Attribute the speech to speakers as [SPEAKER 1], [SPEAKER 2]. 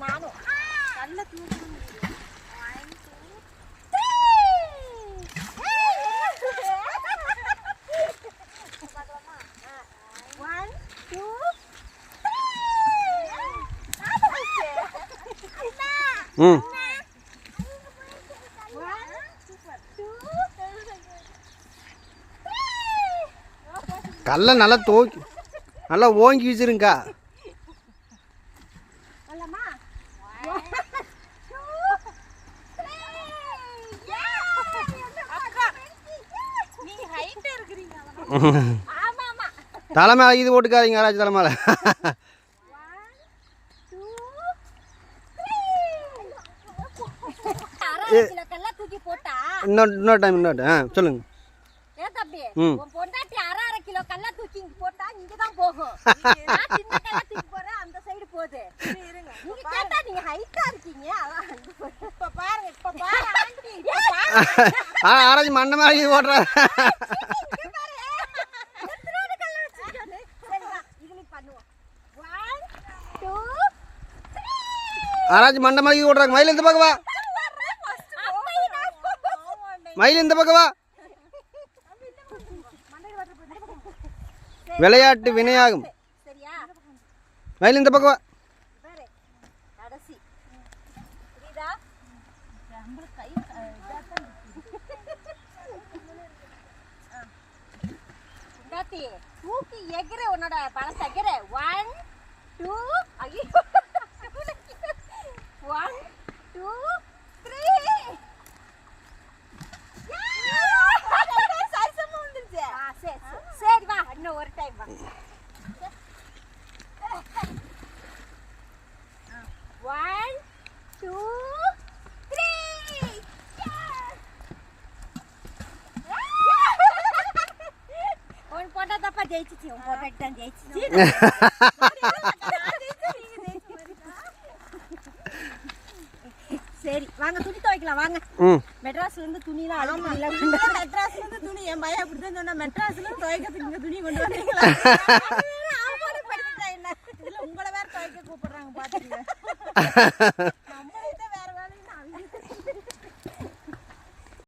[SPEAKER 1] நானும் நல்ல
[SPEAKER 2] ம் கல்லை நல்லா தூக்கி நல்லா ஓங்கி வச்சிருங்கக்கா
[SPEAKER 1] இருக்கிறீங்க
[SPEAKER 2] தலை மேலே இது போட்டுக்காதீங்க யாராச்சும் தலை மேலே
[SPEAKER 1] அரை கிலோ கல்லா தூக்கி போட்டா.
[SPEAKER 2] இன்னொரு இன்னொரு டைம் இன்னொரு ஆ சொல்லுங்கள்
[SPEAKER 1] ஏன் தம்பி
[SPEAKER 2] ம்.
[SPEAKER 1] உன் பொண்டாட்டி அரை அரை கிலோ கல்லா தூக்கி இங்க போட்டா இங்க தான் போகும் நான் சின்ன கல்லா தூக்கி போறேன் அந்த சைடு போகுது. இருங்க. நீங்க கேட்டா நீங்க ஹைட்டா இருக்கீங்க அதான் இப்ப பாருங்க இப்ப பாரு ஆண்டி. இப்ப பாரு
[SPEAKER 2] ஆ யாராச்சும் மண்டை மேலே இது போட்டுற
[SPEAKER 1] இங்க பாரு எத்தனை கல்ல வச்சிருக்கானு சரி வா இதுல பண்ணுவோம் ஒன் டூ
[SPEAKER 2] யாராச்சும் மண்டை மேலே இது மயில் இந்த பக்கம் வா. மயில் இந்த விளையாட்டு வினையாகும். மயில் இந்த பக்கம்
[SPEAKER 1] தூக்கி எகிற உன்னோட பழத்தை எகிற. ஒன் டூ ஐயோ. raiva. One, two, three! Yeah! One pot pra the tio. one pot of the. சரி வாங்க துணி துவைக்கலாம் வாங்க. மெட்ராஸ்ல இருந்து துணிலாம் அழுக்கு இல்ல. மெட்ராஸ்ல இருந்து துணி என் பையன் அப்படிதான் சொன்னா மெட்ராஸ்ல இருந்து துவைக்கிறதுக்கு இங்க துணி கொண்டு வந்தீங்களா? உங்களை வேற துவைக்க கூப்பிடுறாங்க பாத்துக்கங்க.